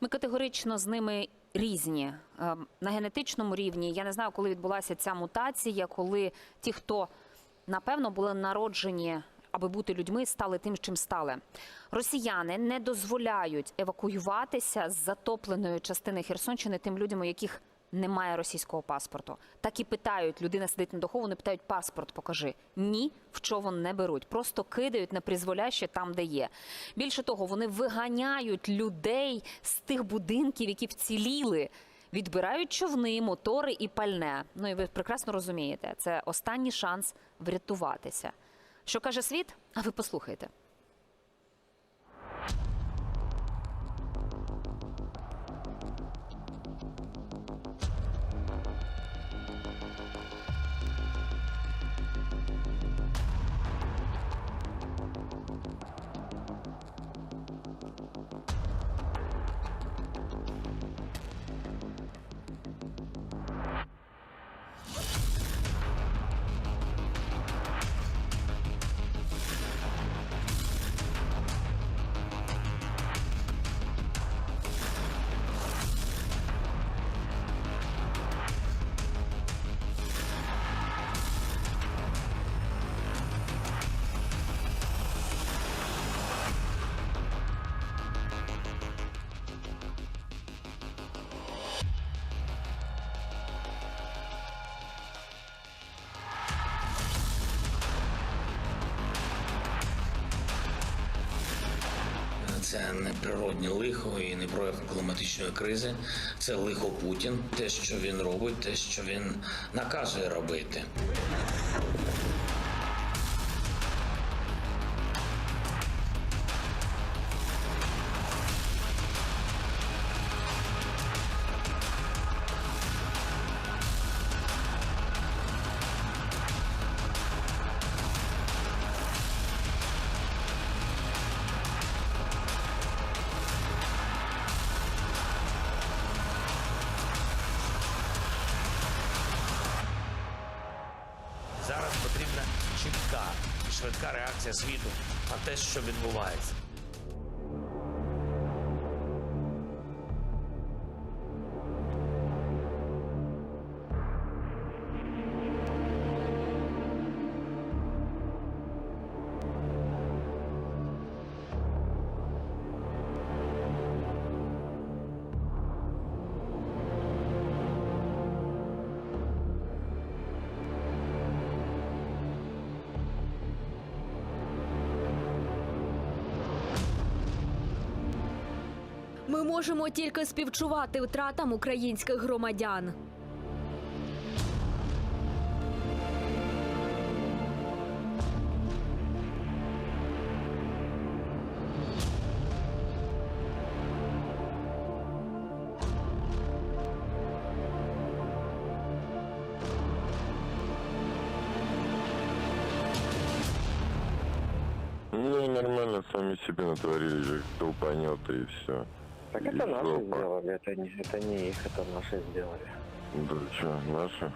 Ми категорично з ними різні Е, на генетичному рівні. Я не знаю, коли відбулася ця мутація, коли ті, хто напевно були народжені, аби бути людьми, стали тим, чим стали. Росіяни не дозволяють евакуюватися з затопленої частини Херсонщини тим людям, у яких немає російського паспорту. Так і питають, людина сидить на дохову, вони питають паспорт, покажи. Ні, в човен не беруть, просто кидають на призволяще там, де є. Більше того, вони виганяють людей з тих будинків, які вціліли. Відбирають човни, мотори і пальне. Ну і ви прекрасно розумієте, це останній шанс врятуватися. Що каже світ? А ви послухайте. Це не природне лихо і не прояв кліматичної кризи. Це лихо Путін. Те, що він робить, те, що він наказує робити. Зараз потрібна чітка і швидка реакція світу на те, що відбувається. Можемо тільки співчувати втратам українських громадян. Ну, нормально, сами себе натворили, толпанет и все. Так И это наши жопа. сделали, это не, это не их, это наши сделали. Да что, наши?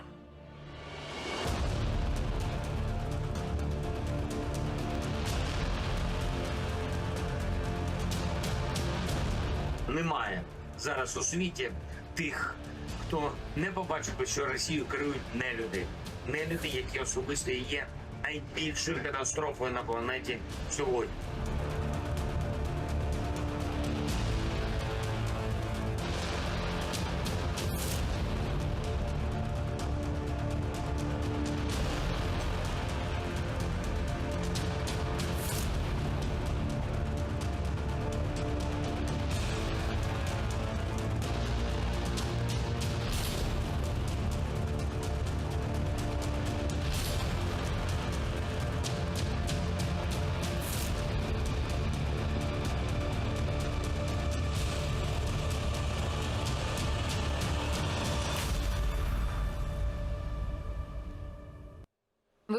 Немає зараз у світі тих, хто не побачив, би, що Росію керують нелюди. Нелюди, які особисто і є найбільшою катастрофою на планеті сьогодні.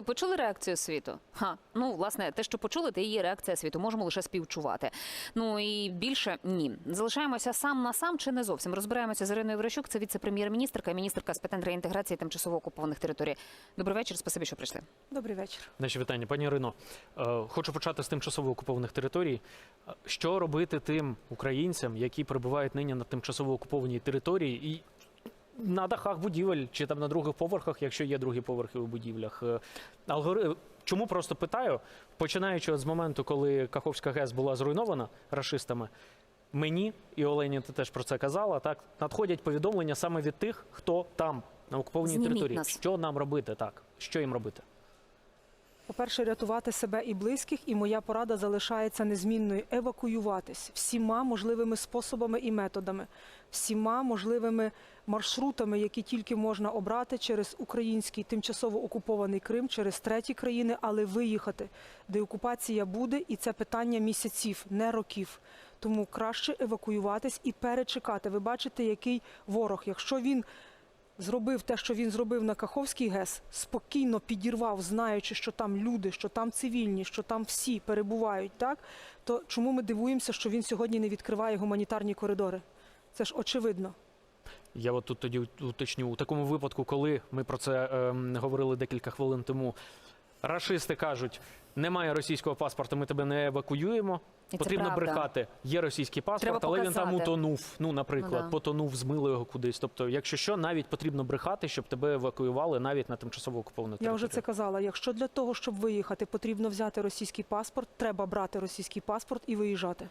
Почули реакцію світу? Ха, ну власне, те, що почули, те є реакція світу. Можемо лише співчувати. Ну і більше ні. Залишаємося сам на сам чи не зовсім. Розбираємося з Іриною Верещук. Це віце-прем'єр-міністрка, і міністерка з питань реінтеграції тимчасово окупованих територій. Добрий вечір. Спасибі, що прийшли. Добрий вечір. Наші вітання, пані Ірино. е, Хочу почати з тимчасово окупованих територій. Е, Що робити тим українцям, які перебувають нині на тимчасово окупованій території і на дахах будівель чи там на других поверхах, якщо є другі поверхи у будівлях? Е, Алгори... Чому просто питаю? Починаючи от з моменту, коли Каховська ГЕС була зруйнована рашистами, мені і Олені ти теж про це казала. Так надходять повідомлення саме від тих, хто там на окупованій Зніміть території. нас. Що нам робити? Так, що їм робити? По-перше, рятувати себе і близьких, і моя порада залишається незмінною евакуюватись всіма можливими способами і методами, всіма можливими маршрутами, які тільки можна обрати через український тимчасово окупований Крим, через треті країни, але виїхати, де окупація буде, і це питання місяців, не років. Тому краще евакуюватись і перечекати. Ви бачите, який ворог, якщо він зробив те, що він зробив на Каховський ГЕС, спокійно підірвав, знаючи, що там люди, що там цивільні, що там всі перебувають, так то чому ми дивуємося, що він сьогодні не відкриває гуманітарні коридори? Це ж очевидно. Я от тут тоді уточню у такому випадку, коли ми про це ем, говорили декілька хвилин тому. Рашисти кажуть, немає російського паспорта, ми тебе не евакуюємо. І це Потрібно правда. брехати. Є російський паспорт, Треба але він там показати. утонув. Ну, наприклад, Ну, да. потонув, змили його кудись. Тобто, якщо що, навіть потрібно брехати, щоб тебе евакуювали навіть на тимчасово окуповану Я територію. вже це казала. Якщо для того, щоб виїхати, потрібно взяти російський паспорт, треба брати російський паспорт і виїжджати.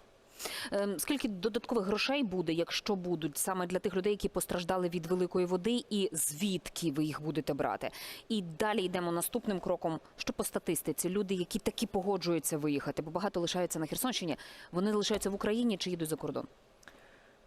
Ем, Скільки додаткових грошей буде, якщо будуть саме для тих людей, які постраждали від великої води, і звідки ви їх будете брати? І далі йдемо наступним кроком. Що по статистиці? Люди, які таки погоджуються виїхати, бо багато лишаються на Херсонщині, вони лишаються в Україні чи їдуть за кордон?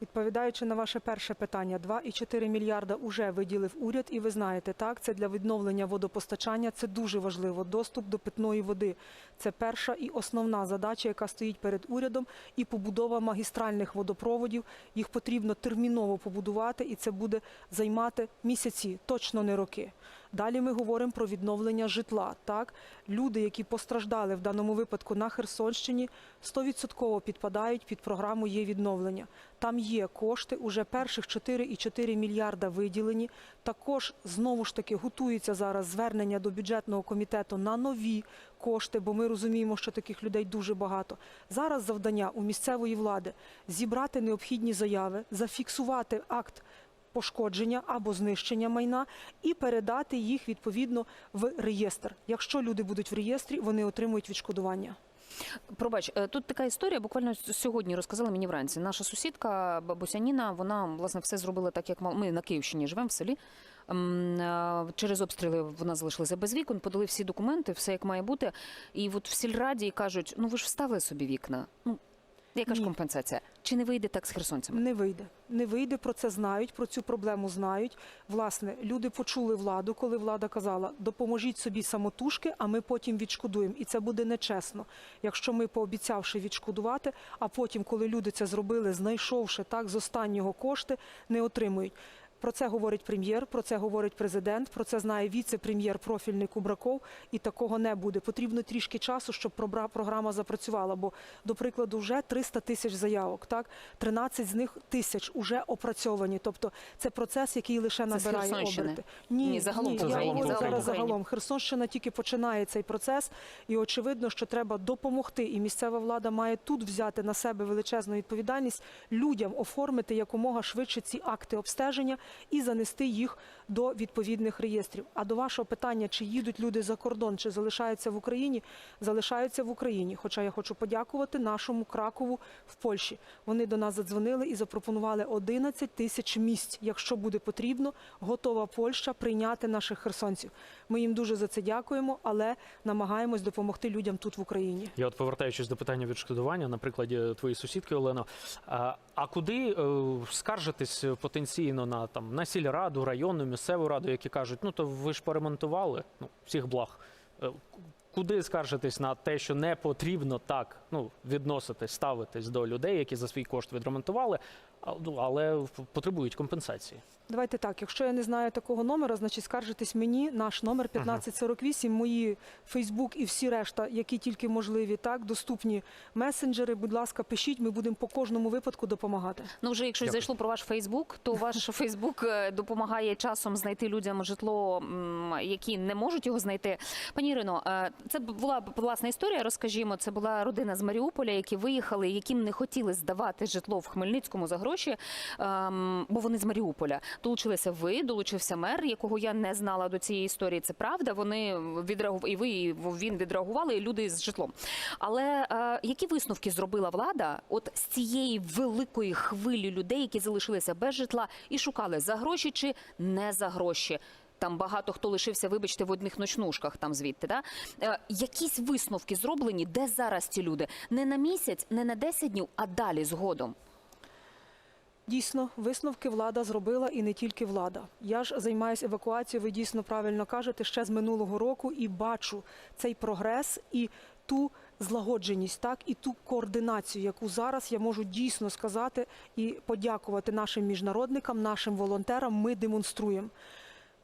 Відповідаючи на ваше перше питання, 2,4 мільярда уже виділив уряд, і ви знаєте, так це для відновлення водопостачання. Це дуже важливо. Доступ до питної води. Це перша і основна задача, яка стоїть перед урядом, і побудова магістральних водопроводів. Їх потрібно терміново побудувати, і це буде займати місяці, точно не роки. Далі ми говоримо про відновлення житла. Так, люди, які постраждали в даному випадку на Херсонщині, 100% підпадають під програму є відновлення. Там є кошти, уже перших 4,4 мільярда виділені. Також знову ж таки готується зараз звернення до бюджетного комітету на нові кошти, бо ми розуміємо, що таких людей дуже багато. Зараз завдання у місцевої влади зібрати необхідні заяви, зафіксувати акт пошкодження або знищення майна і передати їх відповідно в реєстр. Якщо люди будуть в реєстрі, вони отримують відшкодування. Пробач, е, тут така історія. Буквально сьогодні розказала мені вранці. Наша сусідка бабуся Ніна, вона власне все зробила так, як. Ми на Київщині живемо в селі. Е, Через обстріли вона залишилася без вікон, подали всі документи, все як має бути. І от в сільраді кажуть: ну ви ж вставили собі вікна. Ну яка ж Ні. компенсація? Чи не вийде так з херсонцями? Не вийде. Не вийде, про це знають, про цю проблему знають. Власне, люди почули владу, коли влада казала, допоможіть собі самотужки, а ми потім відшкодуємо. І це буде нечесно, якщо ми, пообіцявши відшкодувати, а потім, коли люди це зробили, знайшовши так з останнього кошти, не отримують. Про це говорить прем'єр, про це говорить президент, про це знає віце-прем'єр профільний Кубраков, і такого не буде. Потрібно трішки часу, щоб програма запрацювала. Бо, до прикладу, вже 300 тисяч заявок, так 13 з них тисяч уже опрацьовані. Тобто це процес, який лише набирає оберти. Ні, загалом ні, по я говорю загалом зараз загалом. Херсонщина тільки починає цей процес, і очевидно, що треба допомогти. І місцева влада має тут взяти на себе величезну відповідальність людям оформити якомога швидше ці акти обстеження і занести їх до відповідних реєстрів. А до вашого питання, чи їдуть люди за кордон, чи залишаються в Україні, залишаються в Україні. Хоча я хочу подякувати нашому Кракову в Польщі. Вони до нас задзвонили і запропонували 11 тисяч місць. Якщо буде потрібно, готова Польща прийняти наших херсонців. Ми їм дуже за це дякуємо, але намагаємось допомогти людям тут в Україні. Я от повертаючись до питання відшкодування, на прикладі твоєї сусідки Олено. А, куди е, скаржитись потенційно на там на сільраду, районну, місцеву раду, які кажуть, ну то ви ж поремонтували ну всіх благ. Е, Куди скаржитись на те, що не потрібно так ну відноситись, ставитись до людей, які за свій кошт відремонтували, але потребують компенсації. Давайте так, якщо я не знаю такого номера, значить скаржитесь мені, наш номер 1548, мої Фейсбук і всі решта, які тільки можливі, так, доступні месенджери. Будь ласка, пишіть, ми будемо по кожному випадку допомагати. Ну, вже якщо Дякую. зайшло про ваш Фейсбук, то ваш Фейсбук допомагає часом знайти людям житло, які не можуть його знайти. Пані Ірино, е, це була власна історія. Розкажімо, це була родина з Маріуполя, які виїхали, яким не хотіли здавати житло в Хмельницькому за гроші, ем, бо вони з Маріуполя. Долучилися ви, долучився мер, якого я не знала до цієї історії. Це правда. Вони відреагували, і ви, і він відреагували, і люди з житлом. Але е, які висновки зробила влада от з цієї великої хвилі людей, які залишилися без житла і шукали за гроші чи не за гроші? Там багато хто лишився, вибачте, в одних ночнушках там звідти. Да? Е, якісь висновки зроблені, де зараз ці люди? Не на місяць, не на 10 днів, а далі згодом. Дійсно, висновки влада зробила і не тільки влада. Я ж займаюся евакуацією, ви дійсно правильно кажете, ще з минулого року і бачу цей прогрес і ту злагодженість, так і ту координацію, яку зараз я можу дійсно сказати і подякувати нашим міжнародникам, нашим волонтерам. Ми демонструємо.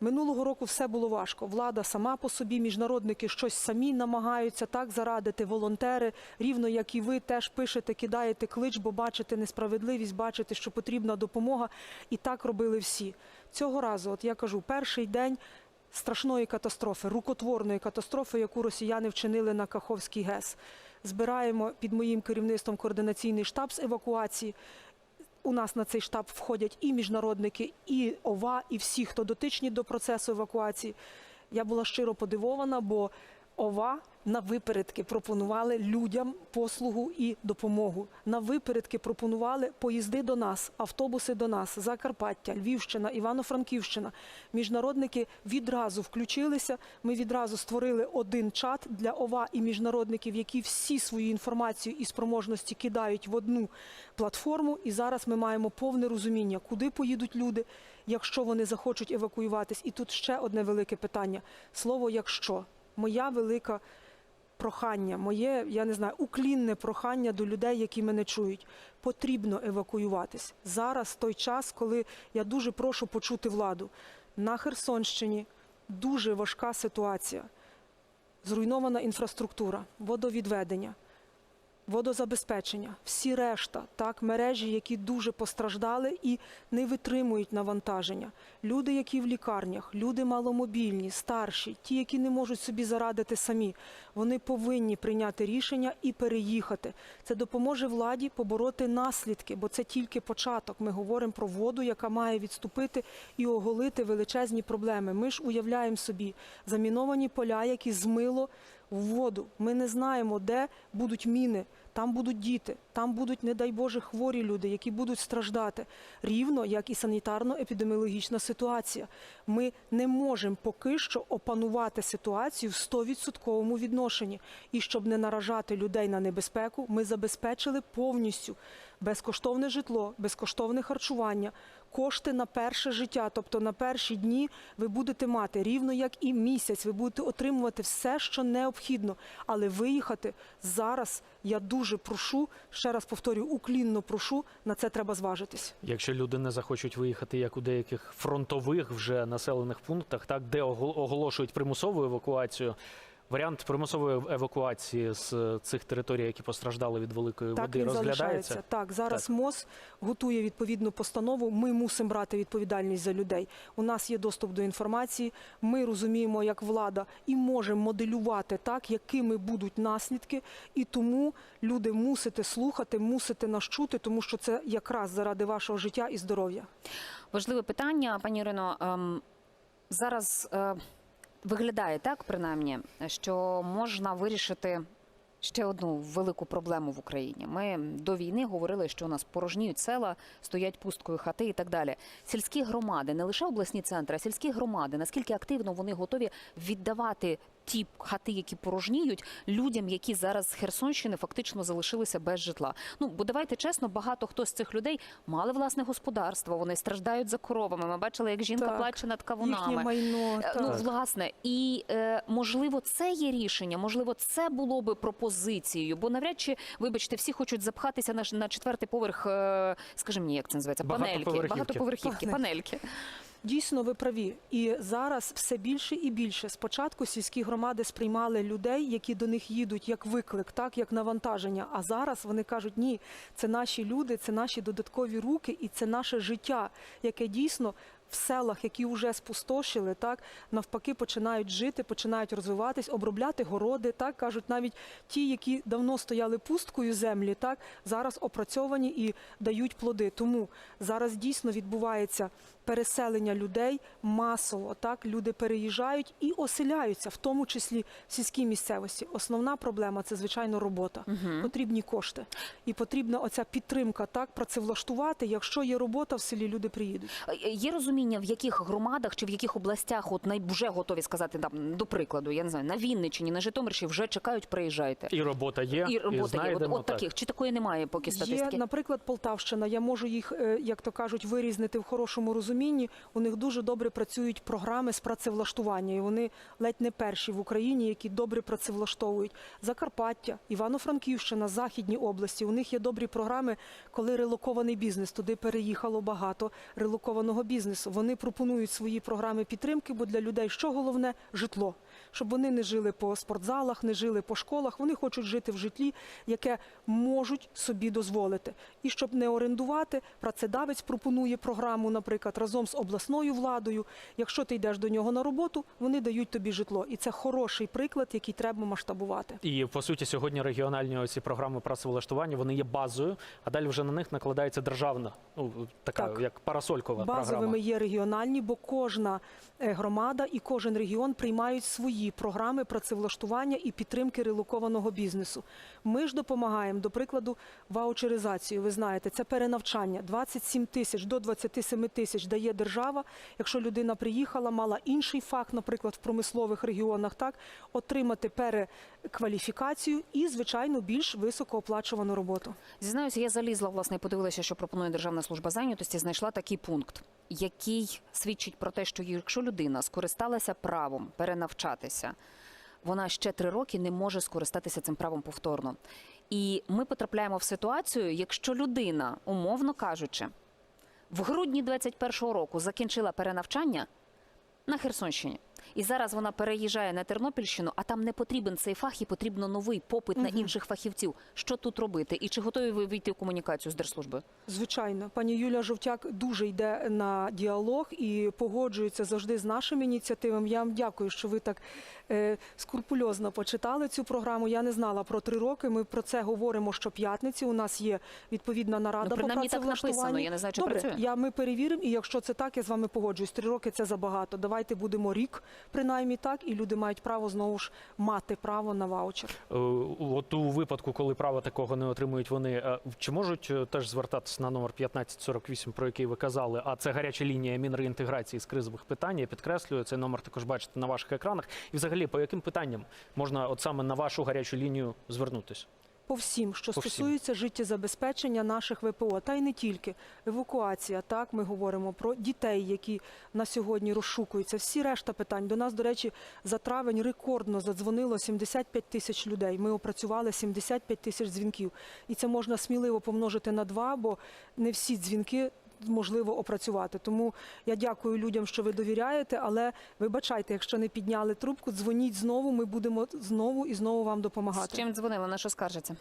Минулого року все було важко. Влада сама по собі, міжнародники щось самі намагаються так зарадити. Волонтери, рівно як і ви, теж пишете, кидаєте клич, бо бачите несправедливість, бачите, що потрібна допомога. І так робили всі. Цього разу, от я кажу, перший день страшної катастрофи, рукотворної катастрофи, яку росіяни вчинили на Каховський ГЕС. Збираємо під моїм керівництвом координаційний штаб з евакуації. У нас на цей штаб входять і міжнародники, і ОВА, і всі, хто дотичні до процесу евакуації. Я була щиро подивована, бо ОВА на випередки пропонували людям послугу і допомогу. На випередки пропонували поїзди до нас, автобуси до нас, Закарпаття, Львівщина, Івано-Франківщина. Міжнародники відразу включилися. Ми відразу створили один чат для ОВА і міжнародників, які всі свою інформацію і спроможності кидають в одну платформу. І зараз ми маємо повне розуміння, куди поїдуть люди, якщо вони захочуть евакуюватись. І тут ще одне велике питання: слово якщо моя велика прохання, моє, я не знаю, уклінне прохання до людей, які мене чують. Потрібно евакуюватись. Зараз той час, коли я дуже прошу почути владу. На Херсонщині дуже важка ситуація. Зруйнована інфраструктура, водовідведення, водозабезпечення, всі решта, так, мережі, які дуже постраждали і не витримують навантаження. Люди, які в лікарнях, люди маломобільні, старші, ті, які не можуть собі зарадити самі, вони повинні прийняти рішення і переїхати. Це допоможе владі побороти наслідки, бо це тільки початок. Ми говоримо про воду, яка має відступити і оголити величезні проблеми. Ми ж уявляємо собі заміновані поля, які змило в воду. Ми не знаємо, де будуть міни. Там будуть діти, там будуть, не дай Боже, хворі люди, які будуть страждати, рівно як і санітарно-епідеміологічна ситуація. Ми не можемо поки що опанувати ситуацію в 100% відношенні. І щоб не наражати людей на небезпеку, ми забезпечили повністю безкоштовне житло, безкоштовне харчування, кошти на перше життя, тобто на перші дні ви будете мати рівно як і місяць, ви будете отримувати все, що необхідно. Але виїхати зараз я дуже прошу, ще раз повторюю, уклінно прошу, на це треба зважитись. Якщо люди не захочуть виїхати, як у деяких фронтових вже населених пунктах, так де огол- оголошують примусову евакуацію. Варіант примусової евакуації з е, цих територій, які постраждали від великої Так води, розглядається. Так, зараз Так. МОЗ готує відповідну постанову. Ми мусимо брати відповідальність за людей. У нас є доступ до інформації. Ми розуміємо, як влада, і можемо моделювати так, якими будуть наслідки. І тому люди мусите слухати, мусите нас чути, тому що це якраз заради вашого життя і здоров'я. Важливе питання, пані Ірино. ем, Зараз е, виглядає так, принаймні, що можна вирішити ще одну велику проблему в Україні. Ми до війни говорили, що у нас порожніють села, стоять пусткою хати і так далі. Сільські громади, не лише обласні центри, а сільські громади, наскільки активно вони готові віддавати ті хати, які порожніють, людям, які зараз з Херсонщини фактично залишилися без житла. Ну бо давайте чесно, багато хто з цих людей мали власне господарство. Вони страждають за коровами. Ми бачили, як жінка Так. плаче над кавунами. Їхнє майно. Е, так. Ну, власне, і е, можливо, це є рішення, можливо, це було би пропозицією, бо навряд чи, вибачте, всі хочуть запхатися на, на четвертий поверх, е, скажи мені, як це називається, панельки, Багатоповерхівки. багатоповерхівки, панельки. Дійсно, ви праві. І зараз все більше і більше. Спочатку сільські громади сприймали людей, які до них їдуть як виклик, так як навантаження. А зараз вони кажуть, ні, це наші люди, це наші додаткові руки, і це наше життя, яке дійсно. В селах, які вже спустошили, так навпаки починають жити, починають розвиватись, обробляти городи. Так кажуть, навіть ті, які давно стояли пусткою землі, так зараз опрацьовані і дають плоди. Тому зараз дійсно відбувається переселення людей масово. Так люди переїжджають і оселяються, в тому числі в сільській місцевості. Основна проблема це звичайно робота. Потрібні кошти і потрібна оця підтримка. Так працевлаштувати. Якщо є робота в селі, люди приїдуть. Е, Є розуміння, в яких громадах чи в яких областях, от най вже готові сказати, там, до прикладу, я не знаю, на Вінниччині, на Житомирщині вже чекають, приїжджайте. І робота є, І робота є. От, знайдемо, от так. таких. Чи такої немає поки Є, наприклад, Полтавщина. Я можу їх, е, як то кажуть, вирізнити в хорошому розумінні. У них дуже добре працюють програми з працевлаштування, і вони ледь не перші в Україні, які добре працевлаштовують. Закарпаття, Івано-Франківщина, Західні області. У них є добрі програми, коли релокований бізнес туди переїхало багато релокованого бізнесу. Вони пропонують свої програми підтримки, бо для людей що головне житло. Щоб вони не жили по спортзалах, не жили по школах. Вони хочуть жити в житлі, яке можуть собі дозволити. І щоб не орендувати, працедавець пропонує програму, наприклад, разом з обласною владою. Якщо ти йдеш до нього на роботу, вони дають тобі житло. І це хороший приклад, який треба масштабувати. І по суті, сьогодні регіональні оці програми працевлаштування вони є базою, а далі вже на них накладається державна, ну така Так. як парасолькова Базовими програма. є регіональні, бо кожна е, громада і кожен регіон приймають свої програми працевлаштування і підтримки релокованого бізнесу. Ми ж допомагаємо, до прикладу, ваучеризацію. Ви знаєте, це перенавчання. 27 тисяч до 27 тисяч дає держава. Якщо людина приїхала, мала інший фах, наприклад, в промислових регіонах, так отримати перекваліфікацію і, звичайно, більш високооплачувану роботу. Зізнаюся, я залізла власне подивилася, що пропонує Державна служба зайнятості. Знайшла такий пункт, який свідчить про те, що якщо людина скористалася правом перенавчатися, вона ще три роки не може скористатися цим правом повторно. І ми потрапляємо в ситуацію, якщо людина, умовно кажучи, в грудні 21-го року закінчила перенавчання на Херсонщині. І зараз вона переїжджає на Тернопільщину, а там не потрібен цей фах і потрібно новий попит на інших фахівців. Що тут робити? І чи готові ви війти в комунікацію з держслужбою? Звичайно, пані Юлія Жовтяк дуже йде на діалог і погоджується завжди з нашими ініціативами. Я вам дякую, що ви так е, скрупульозно почитали цю програму. Я не знала про три роки. Ми про це говоримо щоп'ятниці. У нас є відповідна нарада Ну, по принаймні, працевлаштуванню. Я не знаю, чи Добре, працює. я ми перевіримо. І якщо це так, я з вами погоджуюсь. Три роки це забагато. Давайте будемо рік, принаймні так, і люди мають право знову ж мати право на ваучер. Е, От у випадку, коли права такого не отримують вони, е, чи можуть е, теж звертатися на номер 1548, про який ви казали? А це гаряча лінія Мінреінтеграції з кризових питань. Я підкреслюю, цей номер також бачите на ваших екранах. І взагалі, по яким питанням можна от саме на вашу гарячу лінію звернутися? По всім, що По всім. стосується життєзабезпечення наших ВПО, та й не тільки евакуація. Так ми говоримо про дітей, які на сьогодні розшукуються. Всі решта питань до нас, до речі, за травень рекордно задзвонило 75 тисяч людей. Ми опрацювали 75 тисяч дзвінків, і це можна сміливо помножити на два, бо не всі дзвінки. Можливо опрацювати, тому я дякую людям, що ви довіряєте. Але вибачайте, якщо не підняли трубку, дзвоніть знову. Ми будемо знову і знову вам допомагати З чим дзвонили? На що скаржаться?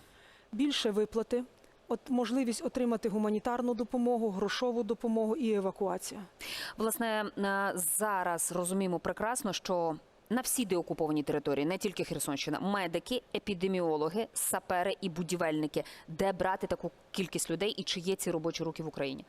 більше виплати, от можливість отримати гуманітарну допомогу, грошову допомогу і евакуація. Власне, е, зараз розуміємо прекрасно, що на всі деокуповані території, не тільки Херсонщина, медики, епідеміологи, сапери і будівельники, де брати таку кількість людей і чи є ці робочі руки в Україні?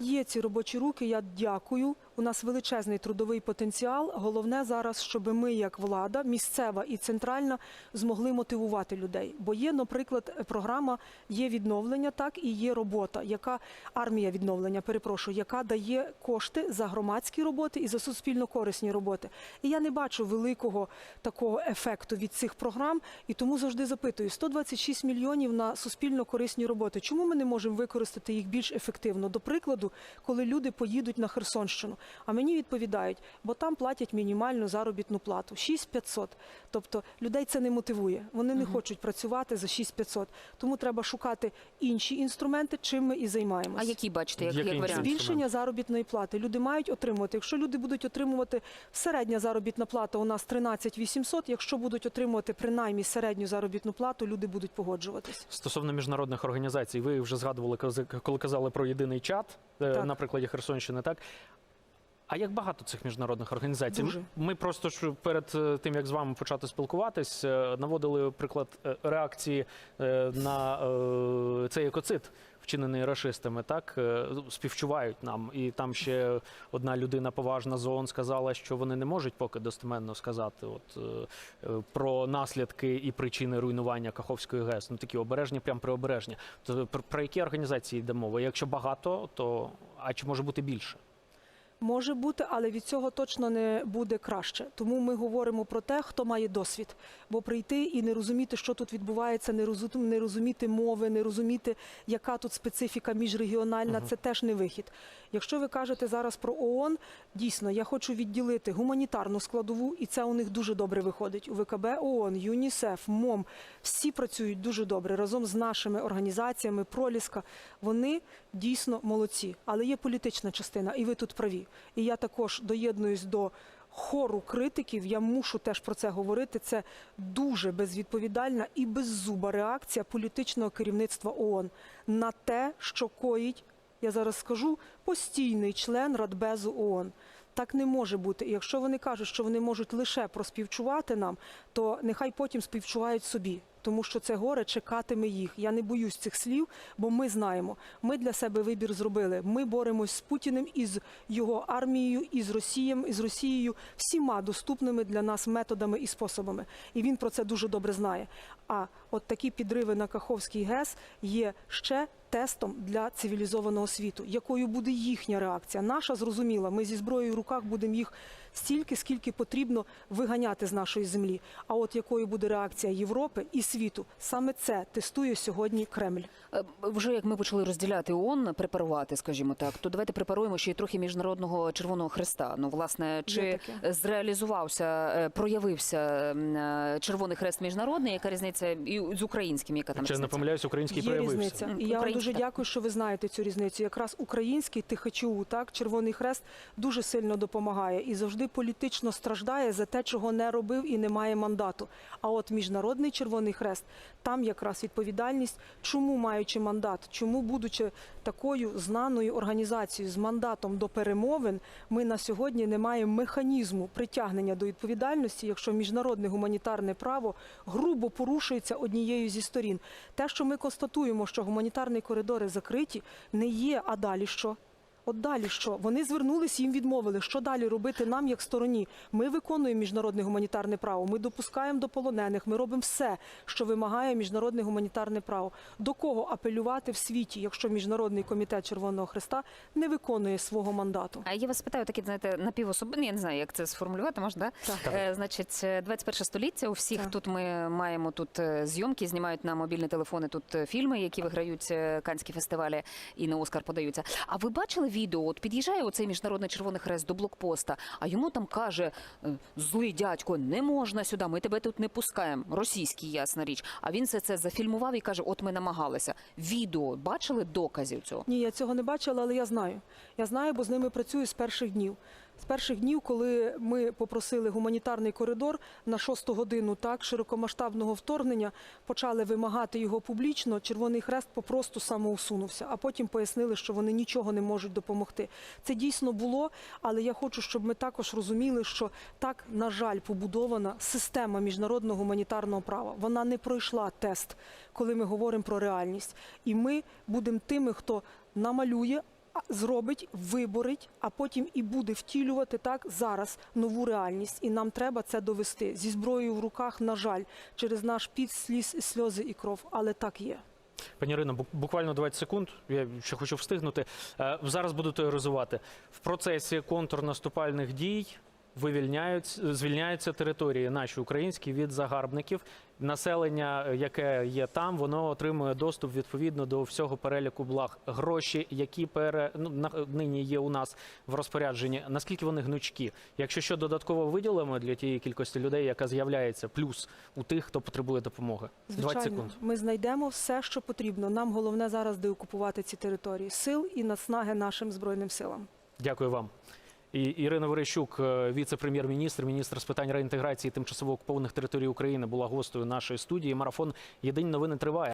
Є ці робочі руки. Я дякую У нас величезний трудовий потенціал. Головне зараз, щоб ми, як влада, місцева і центральна, змогли мотивувати людей. Бо є, наприклад, програма є відновлення, так і є робота, яка армія відновлення, перепрошую, яка дає кошти за громадські роботи і за суспільно корисні роботи. І я не бачу великого такого ефекту від цих програм, і тому завжди запитую: 126 мільйонів на суспільно корисні роботи. Чому ми не можемо використати їх більш ефективно? До прикладу, коли люди поїдуть на Херсонщину, а мені відповідають, бо там платять мінімальну заробітну плату 6500. Тобто людей це не мотивує. Вони не хочуть працювати за 6500. Тому треба шукати інші інструменти, чим ми і займаємося. А які бачите, як, як варіант? Збільшення заробітної плати. Люди мають отримувати. Якщо люди будуть отримувати середня заробітна плата у нас 13 800, якщо будуть отримувати принаймні середню заробітну плату, люди будуть погоджуватись. Стосовно міжнародних організацій, ви вже згадували, коли- коли казали про єдиний чат Так. на прикладі Херсонщини, так? А як багато цих міжнародних організацій? Дуже. Ми просто ж перед е, тим, як з вами почати спілкуватись, е, наводили приклад е, реакції е, на е, цей екоцид, вчинений рашистами, так е, співчувають нам. І там ще одна людина поважна з ООН сказала, що вони не можуть поки достеменно сказати от, е, про наслідки і причини руйнування Каховської ГЕС. Ну такі обережні, прям приобережні. То про які організації йде мова? Якщо багато, то а чи може бути більше? Може бути, але від цього точно не буде краще. Тому ми говоримо про те, хто має досвід. Бо прийти і не розуміти, що тут відбувається, не розу- не розуміти мови, не розуміти, яка тут специфіка міжрегіональна, це теж не вихід. Якщо ви кажете зараз про ООН, дійсно я хочу відділити гуманітарну складову, і це у них дуже добре виходить. У ВКБ ООН, ЮНІСЕФ, МОМ всі працюють дуже добре разом з нашими організаціями. Проліска вони дійсно молодці, але є політична частина, і ви тут праві. І я також доєднуюсь до. Хору критиків, я мушу теж про це говорити. Це дуже безвідповідальна і беззуба реакція політичного керівництва ООН на те, що коїть я зараз скажу, постійний член Радбезу ООН. Так не може бути. І якщо вони кажуть, що вони можуть лише проспівчувати нам, то нехай потім співчувають собі, тому що це горе чекатиме їх. Я не боюсь цих слів, бо ми знаємо. Ми для себе вибір зробили. Ми боремось з Путіним і з його армією, і з Росієм, і з Росією всіма доступними для нас методами і способами. І він про це дуже добре знає. А от такі підриви на Каховський ГЕС є ще тестом для цивілізованого світу, якою буде їхня реакція. Наша зрозуміла, ми зі зброєю в руках будемо їх стільки, скільки потрібно виганяти з нашої землі. А от якою буде реакція Європи і світу, саме це тестує сьогодні Кремль. Е, Вже як ми почали розділяти ООН, препарувати, скажімо так, то давайте препаруємо ще й трохи міжнародного Червоного Хреста. Ну, власне, чи зреалізувався, е, проявився е, Червоний Хрест міжнародний? Яка різниця і з українським? Яка там Якщо я не помиляюсь, український Є проявився. різниця. І я вам дуже дякую, що ви знаєте цю різницю. Якраз український ТХЧУ, так, Червоний Хрест, дуже сильно допомагає і завжди політично страждає за те, чого не робив і не має мандату. А от Міжнародний Червоний Хрест, там якраз відповідальність, чому маючи мандат, чому будучи такою знаною організацією з мандатом до перемовин, ми на сьогодні не маємо механізму притягнення до відповідальності, якщо міжнародне гуманітарне право грубо порушується однією зі сторін. Те, що ми констатуємо, що гуманітарні коридори закриті, не є, а далі що? От далі що? Вони звернулись, їм відмовили. Що далі робити нам, як стороні? Ми виконуємо міжнародне гуманітарне право. Ми допускаємо до полонених. Ми робимо все, що вимагає міжнародне гуманітарне право. До кого апелювати в світі, якщо міжнародний комітет Червоного Христа не виконує свого мандату? А я вас питаю, такі знаєте, напівособи... я не знаю, як це сформулювати, можна, да? Так. Е, значить, е, 21 століття. У всіх Так. тут ми маємо тут е, зйомки, знімають на мобільні телефони тут е, фільми, які виграють е, канські фестивалі і на Оскар подаються. А ви бачили відео? От під'їжджає оцей міжнародний червоний хрест до блокпоста, а йому там каже е, злий дядько, не можна сюди, ми тебе тут не пускаємо. Російський, ясна річ. А він все це зафільмував і каже: От ми намагалися. Відео бачили доказів цього? Ні, я цього не бачила, але я знаю. Я знаю, бо з ними працюю з перших днів. З перших днів, коли ми попросили гуманітарний коридор на шосту годину так широкомасштабного вторгнення, почали вимагати його публічно. Червоний хрест попросту самоусунувся, а потім пояснили, що вони нічого не можуть допомогти. Це дійсно було, але я хочу, щоб ми також розуміли, що так, на жаль, побудована система міжнародного гуманітарного права. Вона не пройшла тест, коли ми говоримо про реальність. І ми будемо тими, хто намалює зробить, виборить, а потім і буде втілювати так зараз нову реальність. І нам треба це довести зі зброєю в руках. На жаль, через наш під сліз, сльози і кров. Але так є. Пані Ірино, бу- буквально 20 секунд. Я ще хочу встигнути. Е, Зараз буду теоризувати. В процесі контрнаступальних дій вивільняють, звільняються території наші українські від загарбників. Населення, е, яке є там, воно отримує доступ відповідно до всього переліку благ. Гроші, які пере ну, на- нині є у нас в розпорядженні. Наскільки вони гнучкі? Якщо що додатково виділимо для тієї кількості людей, яка з'являється, плюс у тих, хто потребує допомоги. 20 Звичайно, секунд. ми знайдемо все, що потрібно. Нам головне зараз деокупувати ці території сил і наснаги нашим збройним силам. Дякую вам. Ірина Верещук, е, віце-прем'єр-міністр, міністр з питань реінтеграції тимчасово окупованих територій України, була гостею нашої студії. Марафон Єдині новини триває.